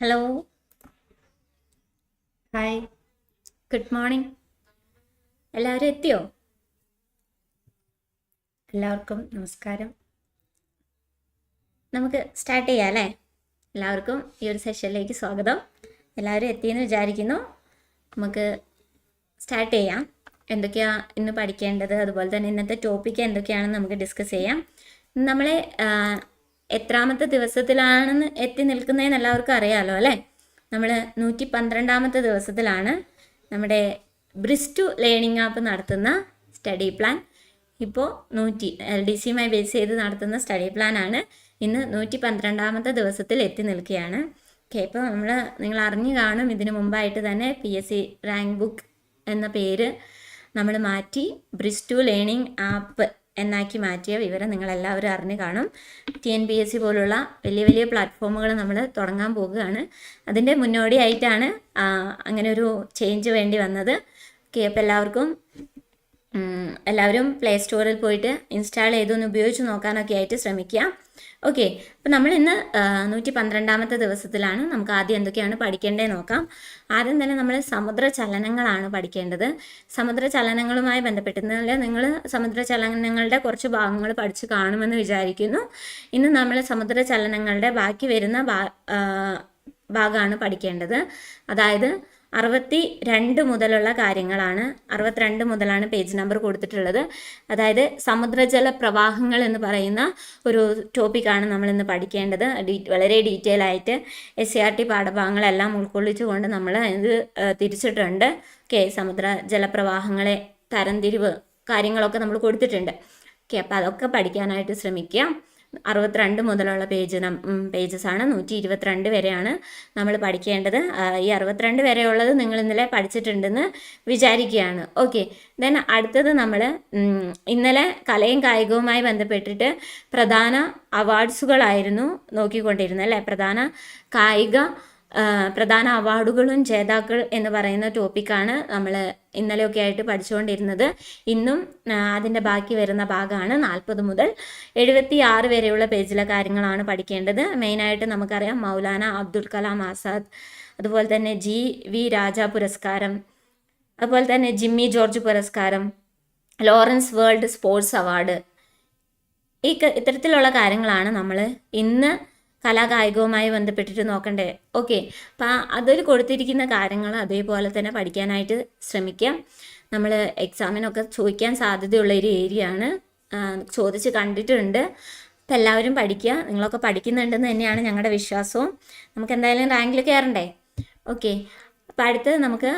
Hello hi good morning എല്ലാവരും എത്തിയോ? എല്ലാവർക്കും നമസ്കാരം. നമുക്ക് സ്റ്റാർട്ട് ചെയ്യാം അല്ലേ? എല്ലാവർക്കും ഈ ഒരു സെഷനിലേക്ക് സ്വാഗതം. എല്ലാവരും എത്തിയെന്ന് വിചാരിക്കുന്നു. നമുക്ക് സ്റ്റാർട്ട് ചെയ്യാം. എന്തൊക്കെയാണ് ഇന്ന് പഠിക്കേണ്ടത്? അതുപോലെ തന്നെ ഇന്നത്തെ ടോപ്പിക്ക് എന്തൊക്കെയാണെന്ന് നമുക്ക് ഡിസ്കസ് ചെയ്യാം. നമ്മളെ എത്രാമത്തെ ദിവസത്തിലാണെന്ന് എത്തി നിൽക്കുന്നതെന്ന് എല്ലാവർക്കും അറിയാമല്ലോ അല്ലേ? നമ്മൾ നൂറ്റി പന്ത്രണ്ടാമത്തെ ദിവസത്തിലാണ് നമ്മുടെ ബ്രിസ്റ്റു ലേണിംഗ് ആപ്പ് നടത്തുന്ന സ്റ്റഡി പ്ലാൻ. ഇപ്പോൾ നൂറ്റി എൽ ഡി സിയുമായി ബേസ് ചെയ്ത് നടത്തുന്ന സ്റ്റഡി പ്ലാൻ ആണ് ഇന്ന് നൂറ്റി പന്ത്രണ്ടാമത്തെ ദിവസത്തിൽ എത്തി നിൽക്കുകയാണ്. ഓക്കെ ഇപ്പോൾ നമ്മൾ നിങ്ങൾ അറിഞ്ഞു കാണും ഇതിനു മുമ്പായിട്ട് തന്നെ P S C rank book എന്ന പേര് നമ്മൾ മാറ്റി ബ്രിസ്റ്റു ലേണിംഗ് ആപ്പ് എന്നാക്കി മാറ്റിയ വിവരം നിങ്ങളെല്ലാവരും അറിഞ്ഞു കാണും. T N P S C പോലുള്ള വലിയ വലിയ പ്ലാറ്റ്ഫോമുകൾ നമ്മൾ തുടങ്ങാൻ പോകുകയാണ് അതിന്റെ മുന്നോടിയായിട്ടാണ് അങ്ങനെ ഒരു ചേഞ്ച് വേണ്ടി വന്നത്. ഓക്കെ അപ്പോൾ എല്ലാവർക്കും എല്ലാവരും പ്ലേ സ്റ്റോറിൽ പോയിട്ട് ഇൻസ്റ്റാൾ ചെയ്തൊന്ന് ഉപയോഗിച്ച് നോക്കാനൊക്കെ ആയിട്ട് ശ്രമിക്കുക. ഓക്കെ അപ്പം നമ്മൾ ഇന്ന് നൂറ്റി പന്ത്രണ്ടാമത്തെ ദിവസത്തിലാണ് നമുക്ക് ആദ്യം എന്തൊക്കെയാണ് പഠിക്കേണ്ടത് നോക്കാം. ആദ്യം തന്നെ നമ്മൾ സമുദ്ര ചലനങ്ങളാണ് പഠിക്കേണ്ടത്. സമുദ്ര ചലനങ്ങളുമായി നിങ്ങൾ സമുദ്ര ചലനങ്ങളുടെ കുറച്ച് ഭാഗങ്ങൾ പഠിച്ച് കാണുമെന്ന് വിചാരിക്കുന്നു. ഇന്ന് നമ്മൾ സമുദ്ര ചലനങ്ങളുടെ ബാക്കി വരുന്ന ഭാഗമാണ് പഠിക്കേണ്ടത്. അതായത് അറുപത്തി രണ്ട് മുതലുള്ള കാര്യങ്ങളാണ് അറുപത്തിരണ്ട് മുതലാണ് പേജ് നമ്പർ കൊടുത്തിട്ടുള്ളത്. അതായത് സമുദ്രജല പ്രവാഹങ്ങൾ എന്ന് പറയുന്ന ഒരു ടോപ്പിക്കാണ് നമ്മൾ ഇന്ന് പഠിക്കേണ്ടത്. വളരെ ഡീറ്റെയിൽ ആയിട്ട് എസ് സി ആർ ടി പാഠഭാഗങ്ങളെല്ലാം ഉൾക്കൊള്ളിച്ചുകൊണ്ട് നമ്മൾ ഇത് തിരിച്ചിട്ടുണ്ട്. ഓക്കെ സമുദ്ര ജലപ്രവാഹങ്ങളെ തരംതിരിവ് കാര്യങ്ങളൊക്കെ നമ്മൾ കൊടുത്തിട്ടുണ്ട്. ഓക്കെ അപ്പോൾ അതൊക്കെ പഠിക്കാനായിട്ട് ശ്രമിക്കുക അറുപത്തിരണ്ട് മുതലുള്ള പേജ് പേജസ് ആണ്. നൂറ്റി ഇരുപത്തിരണ്ട് വരെയാണ് നമ്മൾ പഠിക്കേണ്ടത്. ഈ അറുപത്തിരണ്ട് വരെയുള്ളത് നിങ്ങൾ ഇന്നലെ പഠിച്ചിട്ടുണ്ടെന്ന് വിചാരിക്കുകയാണ്. ഓക്കെ ദെൻ അടുത്തത് നമ്മൾ ഇന്നലെ കലയും കായികവുമായി ബന്ധപ്പെട്ടിട്ട് പ്രധാന അവാർഡ്സുകളായിരുന്നു നോക്കിക്കൊണ്ടിരുന്നത് അല്ലേ? പ്രധാന കായിക പ്രധാന അവാർഡുകളും ജേതാക്കൾ എന്ന് പറയുന്ന ടോപ്പിക്കാണ് നമ്മൾ ഇന്നലെയൊക്കെ ആയിട്ട് പഠിച്ചുകൊണ്ടിരുന്നത് ഇന്നും അതിന്റെ ബാക്കി വരുന്ന ഭാഗമാണ് നാൽപ്പത് മുതൽ എഴുപത്തി ആറ് വരെയുള്ള പേജിലെ കാര്യങ്ങളാണ് പഠിക്കേണ്ടത്. മെയിനായിട്ട് നമുക്കറിയാം മൗലാന അബ്ദുൽ കലാം ആസാദ് അതുപോലെ തന്നെ ജി വി രാജ പുരസ്കാരം അതുപോലെ തന്നെ ജിമ്മി ജോർജ് പുരസ്കാരം ലോറൻസ് വേൾഡ് സ്പോർട്സ് അവാർഡ് ഈ ഇത്തരത്തിലുള്ള കാര്യങ്ങളാണ് നമ്മൾ ഇന്ന് കലാകായികവുമായി ബന്ധപ്പെട്ടിട്ട് നോക്കണ്ടേ? ഓക്കെ. അപ്പം അതിൽ കൊടുത്തിരിക്കുന്ന കാര്യങ്ങൾ അതേപോലെ തന്നെ പഠിക്കാനായിട്ട് ശ്രമിക്കാം. നമ്മൾ എക്സാമിനൊക്കെ ചോദിക്കാൻ സാധ്യതയുള്ള ഒരു ഏരിയ ആണ് ചോദിച്ച് കണ്ടിട്ടുണ്ട്. അപ്പം എല്ലാവരും പഠിക്കുക നിങ്ങളൊക്കെ പഠിക്കുന്നുണ്ടെന്ന് തന്നെയാണ് ഞങ്ങളുടെ വിശ്വാസവും. നമുക്ക് എന്തായാലും റാങ്കിൽ കയറണ്ടേ ഓക്കെ. അപ്പം അടുത്തത് നമുക്ക്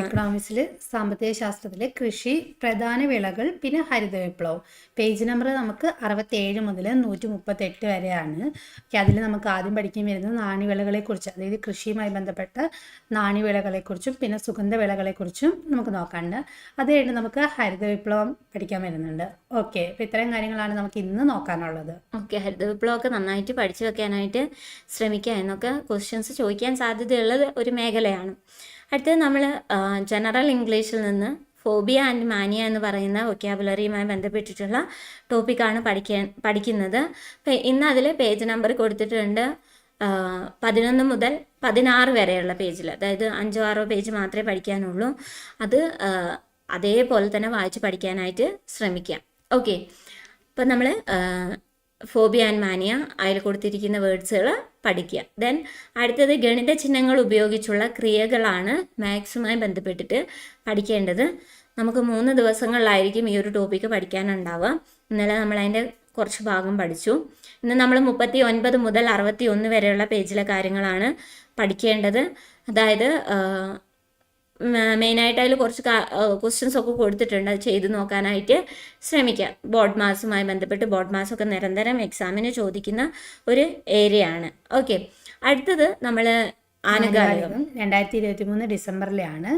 എക്കണോമിക്സിൽ സാമ്പത്തിക ശാസ്ത്രത്തിൽ കൃഷി പ്രധാന വിളകൾ പിന്നെ ഹരിത വിപ്ലവം പേജ് നമ്പർ നമുക്ക് അറുപത്തേഴ് മുതൽ നൂറ്റി മുപ്പത്തെട്ട് വരെയാണ് അതിൽ നമുക്ക് ആദ്യം പഠിക്കാൻ വരുന്നത് നാണ്യവിളകളെക്കുറിച്ച് അതായത് കൃഷിയുമായി ബന്ധപ്പെട്ട നാണ്യവിളകളെക്കുറിച്ചും പിന്നെ സുഗന്ധ വിളകളെക്കുറിച്ചും നമുക്ക് നോക്കാനുണ്ട്. അത് കഴിഞ്ഞ് നമുക്ക് ഹരിത വിപ്ലവം പഠിക്കാൻ വരുന്നുണ്ട്. ഓക്കെ അപ്പൊ ഇത്രയും കാര്യങ്ങളാണ് നമുക്ക് ഇന്ന് നോക്കാനുള്ളത്. ഓക്കെ ഹരിത വിപ്ലവമൊക്കെ നന്നായിട്ട് പഠിച്ചു വെക്കാനായിട്ട് ശ്രമിക്കുക എന്നൊക്കെ ക്വസ്റ്റ്യൻസ് ചോദിക്കാൻ സാധ്യതയുള്ള ഒരു മേഖലയാണ്. അടുത്തത് നമ്മൾ ജനറൽ ഇംഗ്ലീഷിൽ നിന്ന് ഫോബിയ ആൻഡ് മാനിയ എന്ന് പറയുന്ന വൊക്കാബുലറിയുമായി ബന്ധപ്പെട്ടിട്ടുള്ള ടോപ്പിക്കാണ് പഠിക്കാൻ പഠിക്കുന്നത്. ഇന്ന് അതിൽ പേജ് നമ്പർ കൊടുത്തിട്ടുണ്ട് പതിനൊന്ന് മുതൽ പതിനാറ് വരെയുള്ള പേജിൽ അതായത് അഞ്ചോ ആറോ പേജ് മാത്രമേ പഠിക്കാനുള്ളൂ. അത് അതേപോലെ തന്നെ വായിച്ച് പഠിക്കാനായിട്ട് ശ്രമിക്കാം. ഓക്കെ അപ്പം നമ്മൾ ഫോബിയ ആൻഡ് മാനിയ അതിൽ കൊടുത്തിരിക്കുന്ന വേർഡ്സുകൾ പഠിക്കുക. ദെൻ അടുത്തത് ഗണിത ചിഹ്നങ്ങൾ ഉപയോഗിച്ചുള്ള ക്രിയകളാണ് മാത്സുമായി ബന്ധപ്പെട്ടിട്ട് പഠിക്കേണ്ടത്. നമുക്ക് മൂന്ന് ദിവസങ്ങളിലായിരിക്കും ഈ ഒരു ടോപ്പിക്ക് പഠിക്കാനുണ്ടാവുക. ഇന്നലെ നമ്മൾ അതിന്റെ കുറച്ച് ഭാഗം പഠിച്ചു. ഇന്ന് നമ്മൾ മുപ്പത്തി ഒൻപത് മുതൽ അറുപത്തി ഒന്ന് വരെയുള്ള പേജിലെ കാര്യങ്ങളാണ് പഠിക്കേണ്ടത്. അതായത് മെയിനായിട്ട് അതിൽ കുറച്ച് ക്വസ്റ്റ്യൻസ് ഒക്കെ കൊടുത്തിട്ടുണ്ട്. അത് ചെയ്ത് നോക്കാനായിട്ട് ശ്രമിക്കാം. ബോർഡ് മാസുമായി ബന്ധപ്പെട്ട് ബോർഡ് മാസമൊക്കെ നിരന്തരം എക്സാമിന് ചോദിക്കുന്ന ഒരു ഏരിയ ആണ് ഓക്കെ. അടുത്തത് നമ്മൾ ആനുകാലികം. രണ്ടായിരത്തി ഇരുപത്തി മൂന്ന് ഡിസംബറിലാണ്.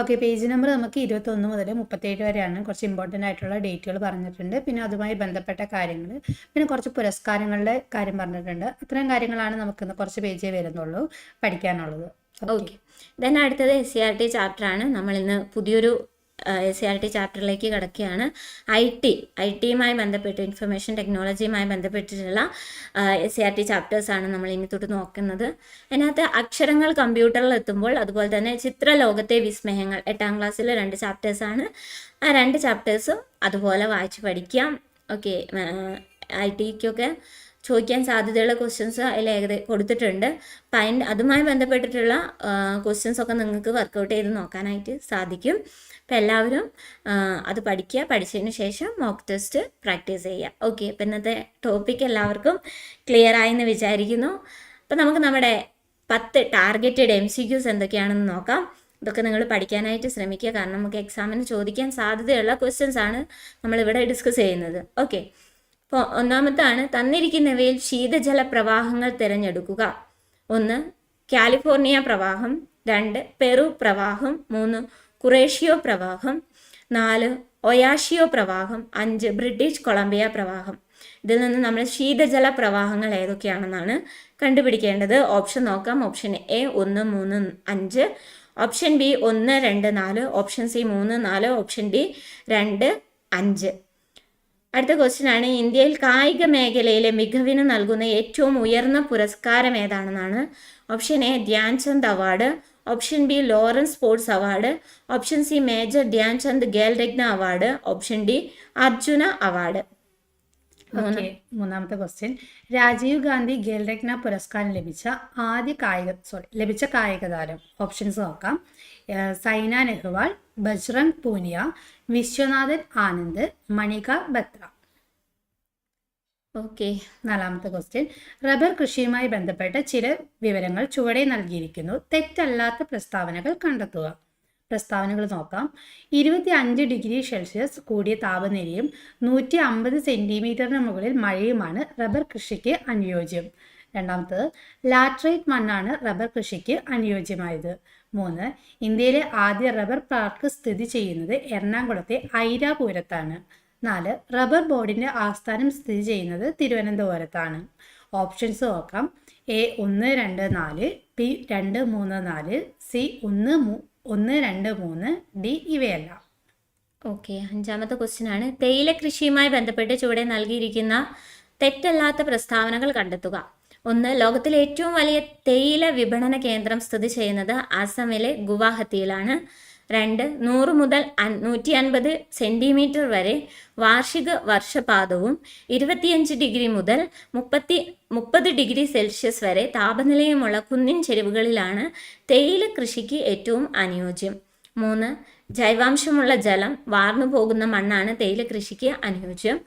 ഓക്കെ പേജ് നമ്പർ നമുക്ക് ഇരുപത്തൊന്ന് മുതൽ മുപ്പത്തേഴ് വരെയാണ്. കുറച്ച് ഇമ്പോർട്ടന്റ് ആയിട്ടുള്ള ഡേറ്റുകൾ പറഞ്ഞിട്ടുണ്ട്. പിന്നെ അതുമായി ബന്ധപ്പെട്ട കാര്യങ്ങൾ പിന്നെ കുറച്ച് പുരസ്കാരങ്ങളുടെ കാര്യം പറഞ്ഞിട്ടുണ്ട്. അത്തരം കാര്യങ്ങളാണ് നമുക്കിന്ന് കുറച്ച് പേജേ വരുന്നുള്ളൂ പഠിക്കാനുള്ളത്. ഓക്കെ. ദെൻ അടുത്തത് എസ് സി ആർ ടി ചാപ്റ്ററാണ്. നമ്മൾ ഇന്ന് പുതിയൊരു എസ് സി ആർ ടി ചാപ്റ്ററിലേക്ക് കിടക്കുകയാണ്. ഐ ടി ഐ ടിയുമായി ബന്ധപ്പെട്ട് ഇൻഫർമേഷൻ ടെക്നോളജിയുമായി ബന്ധപ്പെട്ടിട്ടുള്ള എസ് സി ആർ ടി ചാപ്റ്റേഴ്സാണ് നമ്മൾ ഇനി തൊട്ട് നോക്കുന്നത്. അതിനകത്ത് അക്ഷരങ്ങൾ കമ്പ്യൂട്ടറിൽ എത്തുമ്പോൾ അതുപോലെ തന്നെ ചിത്രലോകത്തെ വിസ്മയങ്ങൾ എട്ടാം ക്ലാസ്സിലെ രണ്ട് ചാപ്റ്റേഴ്സാണ് ആ രണ്ട് ചാപ്റ്റേഴ്സും അതുപോലെ വായിച്ച് പഠിക്കാം. ഓക്കെ ഐ ടിക്കൊക്കെ ചോദിക്കാൻ സാധ്യതയുള്ള ക്വസ്റ്റ്യൻസ് അതിൽ ഏകദേശം കൊടുത്തിട്ടുണ്ട്. അപ്പം അതിന്റെ അതുമായി ബന്ധപ്പെട്ടിട്ടുള്ള ക്വസ്റ്റ്യൻസ് ഒക്കെ നിങ്ങൾക്ക് വർക്കൗട്ട് ചെയ്ത് നോക്കാനായിട്ട് സാധിക്കും. അപ്പം എല്ലാവരും അത് പഠിക്കുക. പഠിച്ചതിന് ശേഷം മോക്ക് ടെസ്റ്റ് പ്രാക്ടീസ് ചെയ്യുക. ഓക്കെ അപ്പം ഇന്നത്തെ ടോപ്പിക് എല്ലാവർക്കും ക്ലിയർ ആയെന്ന് വിചാരിക്കുന്നു. അപ്പം നമുക്ക് നമ്മുടെ പത്ത് ടാർഗറ്റഡ് എം സി ക്യൂസ് എന്തൊക്കെയാണെന്ന് നോക്കാം. ഇതൊക്കെ നിങ്ങൾ പഠിക്കാനായിട്ട് ശ്രമിക്കുക. കാരണം നമുക്ക് എക്സാമിന് ചോദിക്കാൻ സാധ്യതയുള്ള ക്വസ്റ്റ്യൻസ് ആണ് നമ്മളിവിടെ ഡിസ്കസ് ചെയ്യുന്നത്. ഓക്കെ ഒന്നാമത്താണ് തന്നിരിക്കുന്നവയിൽ ശീതജല പ്രവാഹങ്ങൾ തിരഞ്ഞെടുക്കുക. ഒന്ന് കാലിഫോർണിയ പ്രവാഹം. രണ്ട് പെറു പ്രവാഹം. മൂന്ന് കുറേഷ്യോ പ്രവാഹം. നാല് ഒയാഷിയോ പ്രവാഹം. അഞ്ച് ബ്രിട്ടീഷ് കൊളംബിയ പ്രവാഹം. ഇതിൽ നിന്ന് നമ്മൾ ശീതജല പ്രവാഹങ്ങൾ ഏതൊക്കെയാണെന്നാണ് കണ്ടുപിടിക്കേണ്ടത്. ഓപ്ഷൻ നോക്കാം. ഓപ്ഷൻ എ ഒന്ന് മൂന്ന് അഞ്ച്. ഓപ്ഷൻ ബി ഒന്ന് രണ്ട് നാല്. ഓപ്ഷൻ സി മൂന്ന് നാല്. ഓപ്ഷൻ ഡി രണ്ട് അഞ്ച്. അടുത്ത ക്വസ്റ്റ്യൻ ആണ് ഇന്ത്യയിൽ കായിക മേഖലയിലെ മികവിന് നൽകുന്ന ഏറ്റവും ഉയർന്ന പുരസ്കാരം ഏതാണെന്നാണ്. Option A Dhyanchand award. Option B Laureus sports award. Option C major Dhyanchand Khelratna award. Option D Arjuna award. മൂന്നാമത്തെ ക്വസ്റ്റ്യൻ. രാജീവ് ഗാന്ധി ഖേൽരത്ന പുരസ്കാരം ലഭിച്ച ആദ്യ കായിക സോറി ലഭിച്ച കായിക താരം ഓപ്ഷൻസ് നോക്കാം. സൈന നെഹ്വാൾ ബജ്രംഗ് പൂനിയ വിശ്വനാഥൻ ആനന്ദ് മണിക ബത്ര. ഓക്കെ നാലാമത്തെ ക്വസ്റ്റ്യൻ. റബ്ബർ കൃഷിയുമായി ബന്ധപ്പെട്ട ചില വിവരങ്ങൾ ചുവടെ നൽകിയിരിക്കുന്നു. തെറ്റല്ലാത്ത പ്രസ്താവനകൾ കണ്ടെത്തുക. പ്രസ്താവനകൾ നോക്കാം. ഇരുപത്തി അഞ്ച് ഡിഗ്രി സെൽഷ്യസ് കൂടിയ താപനിലയും നൂറ്റി അമ്പത് സെന്റിമീറ്ററിന് മുകളിൽ മഴയുമാണ് റബ്ബർ കൃഷിക്ക് അനുയോജ്യം. രണ്ടാമത്തത് ലാട്രൈറ്റ് മണ്ണാണ് റബ്ബർ കൃഷിക്ക് അനുയോജ്യമായത്. മൂന്ന് ഇന്ത്യയിലെ ആദ്യ റബ്ബർ പാർക്ക് സ്ഥിതി ചെയ്യുന്നത് എറണാകുളത്തെ ഐരാപുരത്താണ് നാല് റബ്ബർ ബോർഡിന്റെ ആസ്ഥാനം സ്ഥിതി ചെയ്യുന്നത് തിരുവനന്തപുരത്താണ്. ഓപ്ഷൻസ് നോക്കാം. എ ഒന്ന് രണ്ട് നാല് ബി രണ്ട് മൂന്ന് നാല് സി ഒന്ന് ഒന്ന് രണ്ട് മൂന്ന് ഡി ഇവയല്ല. ഓക്കെ അഞ്ചാമത്തെ ക്വസ്റ്റ്യൻ ആണ് തേയില കൃഷിയുമായി ബന്ധപ്പെട്ട് ചുവടെ നൽകിയിരിക്കുന്ന തെറ്റല്ലാത്ത പ്രസ്താവനകൾ കണ്ടെത്തുക. ഒന്ന് ലോകത്തിലെ ഏറ്റവും വലിയ തേയില വിപണന കേന്ദ്രം സ്ഥിതി ചെയ്യുന്നത് അസമിലെ ഗുവാഹത്തിയിലാണ്. രണ്ട് നൂറ് മുതൽ നൂറ്റി അൻപത് സെന്റിമീറ്റർ വരെ വാർഷിക വർഷപാതവും ഇരുപത്തിയഞ്ച് ഡിഗ്രി മുതൽ മുപ്പത്തി മുപ്പത് ഡിഗ്രി സെൽഷ്യസ് വരെ താപനിലയുമുള്ള കുന്നിൻ ചെരുവുകളിലാണ് തേയില കൃഷിക്ക് ഏറ്റവും അനുയോജ്യം. മൂന്ന് ജൈവാംശമുള്ള ജലം വാർന്നു പോകുന്ന മണ്ണാണ് തേയില കൃഷിക്ക് അനുയോജ്യം.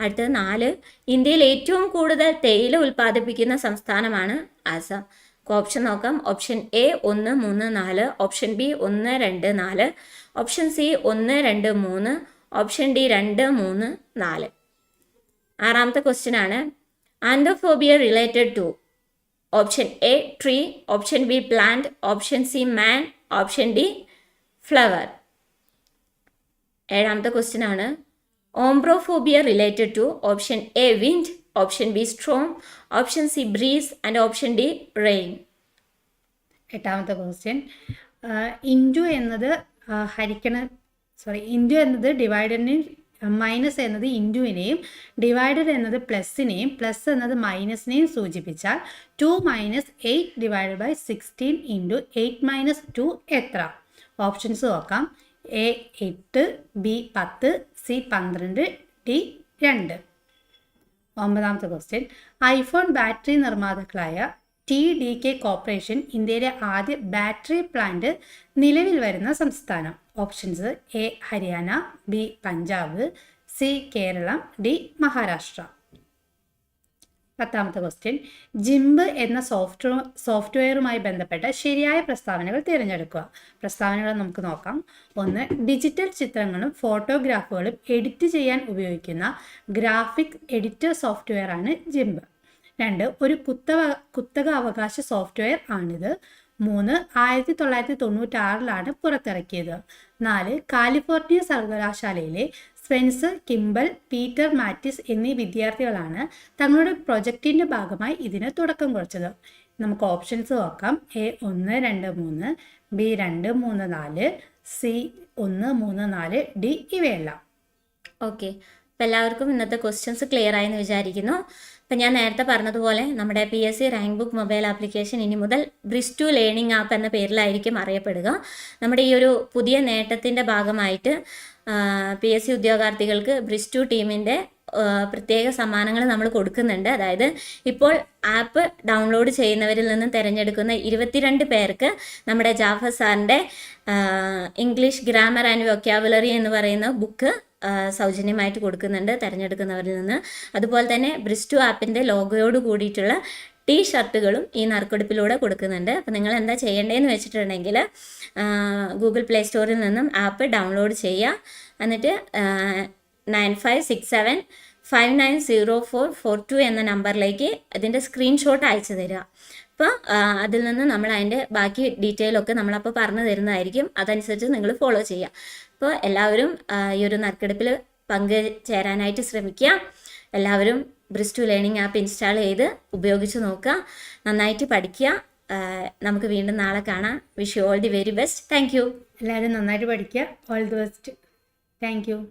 അടുത്തത് നാല് ഇന്ത്യയിൽ ഏറ്റവും കൂടുതൽ തേയില ഉൽപ്പാദിപ്പിക്കുന്ന സംസ്ഥാനമാണ് ആസാം. ഓപ്ഷൻ നോക്കാം. ഓപ്ഷൻ എ ഒന്ന് മൂന്ന് നാല് ഓപ്ഷൻ ബി ഒന്ന് രണ്ട് നാല് ഓപ്ഷൻ സി ഒന്ന് രണ്ട് മൂന്ന് ഓപ്ഷൻ ഡി രണ്ട് മൂന്ന് നാല്. ആറാമത്തെ ക്വസ്റ്റ്യൻ ആണ്. Anthophobia related to option A tree option B plant option C man option D flower ഏഴാമത്തെ ക്വസ്റ്റ്യൻ ആണ്. Ombrophobia related to option A wind option B strong option C breeze and option D rain എട്ടാമത്തെ question into എന്നത് ഹരിക്കണ sorry into എന്നത് ഡിവൈഡറിനെയും minus എന്നത് ഇൻഡുവിനെയും divided എന്നത് പ്ലസിനെയും plus എന്നത് മൈനസിനെയും സൂചിപ്പിച്ചാൽ two minus eight divided by sixteen into eight minus two എത്ര? ഓപ്ഷൻസ് നോക്കാം. എ എട്ട് ബി പത്ത് സി പന്ത്രണ്ട് ഡി രണ്ട്. ഒമ്പതാമത്തെ ക്വസ്റ്റ്യൻ ഐഫോൺ ബാറ്ററി നിർമ്മാതാക്കളായ ടി ഡി കെ കോർപ്പറേഷൻ ഇന്ത്യയിലെ ആദ്യ ബാറ്ററി പ്ലാന്റ് നിലവിൽ വരുന്ന സംസ്ഥാനം. Options A Haryana B Punjab C Kerala D Maharashtra. പത്താമത്തെ ക്വസ്റ്റ്യൻ ജിംബ് എന്ന സോഫ്റ്റ് സോഫ്റ്റ്വെയറുമായി ബന്ധപ്പെട്ട ശരിയായ പ്രസ്താവനകൾ തിരഞ്ഞെടുക്കുക. പ്രസ്താവനകൾ നമുക്ക് നോക്കാം. ഒന്ന് ഡിജിറ്റൽ ചിത്രങ്ങളും ഫോട്ടോഗ്രാഫുകളും എഡിറ്റ് ചെയ്യാൻ ഉപയോഗിക്കുന്ന ഗ്രാഫിക് എഡിറ്റർ സോഫ്റ്റ്വെയർ ആണ് ജിംബ് രണ്ട് ഒരു കുത്തക കുത്തക അവകാശ സോഫ്റ്റ്വെയർ ആണിത്. മൂന്ന് ആയിരത്തി തൊള്ളായിരത്തി തൊണ്ണൂറ്റാറിലാണ് പുറത്തിറക്കിയത്. നാല് കാലിഫോർണിയ സർവകലാശാലയിലെ സ്പെൻസർ കിംബൽ പീറ്റർ മാറ്റിസ് എന്നീ വിദ്യാർത്ഥികളാണ് തങ്ങളുടെ പ്രൊജക്റ്റിന്റെ ഭാഗമായി ഇതിന് തുടക്കം കുറിച്ചത്. നമുക്ക് ഓപ്ഷൻസ് നോക്കാം. എ ഒന്ന് രണ്ട് മൂന്ന് ബി രണ്ട് മൂന്ന് നാല് സി ഒന്ന് മൂന്ന് നാല് ഡി ഇവയെല്ലാം. ഓക്കെ. അപ്പോൾ എല്ലാവർക്കും ഇന്നത്തെ ക്വസ്റ്റ്യൻസ് ക്ലിയർ ആയെന്ന് വിചാരിക്കുന്നു. അപ്പം ഞാൻ നേരത്തെ പറഞ്ഞതുപോലെ നമ്മുടെ P S C rank book mobile application ഇനി മുതൽ ബ്രിസ് ടു ലേണിംഗ് ആപ്പ് എന്ന പേരിലായിരിക്കും അറിയപ്പെടുക. നമ്മുടെ ഈ ഒരു പുതിയ നേട്ടത്തിന്റെ ഭാഗമായിട്ട് പി എസ് സി ഉദ്യോഗാർത്ഥികൾക്ക് ബ്രിസ് ടു ടീമിന്റെ പ്രത്യേക സമ്മാനങ്ങൾ നമ്മൾ കൊടുക്കുന്നുണ്ട്. അതായത് ഇപ്പോൾ ആപ്പ് ഡൗൺലോഡ് ചെയ്യുന്നവരിൽ നിന്ന് തിരഞ്ഞെടുക്കുന്ന ഇരുപത്തിരണ്ട് പേർക്ക് നമ്മുടെ ജാഫർ സാറിന്റെ ഇംഗ്ലീഷ് ഗ്രാമർ ആൻഡ് വൊക്കാബുലറി എന്ന് പറയുന്ന ബുക്ക് സൗജന്യമായിട്ട് കൊടുക്കുന്നുണ്ട് തിരഞ്ഞെടുക്കുന്നവരിൽ നിന്ന്. അതുപോലെ തന്നെ ബ്രിസ്റ്റു ആപ്പിന്റെ ലോഗോയോട് കൂടിയിട്ടുള്ള ടീ ഷർട്ടുകളും ഈ നറുക്കെടുപ്പിലൂടെ കൊടുക്കുന്നുണ്ട്. അപ്പോൾ നിങ്ങൾ എന്താ ചെയ്യേണ്ടതെന്ന് വെച്ചിട്ടുണ്ടെങ്കിൽ ഗൂഗിൾ പ്ലേ സ്റ്റോറിൽ നിന്നും ആപ്പ് ഡൗൺലോഡ് ചെയ്യുക. എന്നിട്ട് nine five six seven five nine zero four four two എന്ന നമ്പറിലേക്ക് അതിന്റെ സ്ക്രീൻഷോട്ട് അയച്ചു തരിക. അപ്പോൾ അതിൽ നിന്ന് നമ്മൾ അതിന്റെ ബാക്കി ഡീറ്റെയിൽ ഒക്കെ നമ്മളപ്പോൾ പറഞ്ഞു തരുന്നതായിരിക്കും. അതനുസരിച്ച് നിങ്ങൾ ഫോളോ ചെയ്യുക. അപ്പോൾ എല്ലാവരും ഈ ഒരു നറുക്കെടുപ്പിൽ പങ്കുചേരാനായിട്ട് ശ്രമിക്കുക. എല്ലാവരും ബ്രിസ്റ്റു ലേണിംഗ് ആപ്പ് ഇൻസ്റ്റാൾ ചെയ്ത് ഉപയോഗിച്ച് നോക്കുക. നന്നായിട്ട് പഠിക്കുക. നമുക്ക് വീണ്ടും നാളെ കാണാം. Wish you all the very best thank you എല്ലാവരും നന്നായിട്ട് പഠിക്കുക. All the best thank you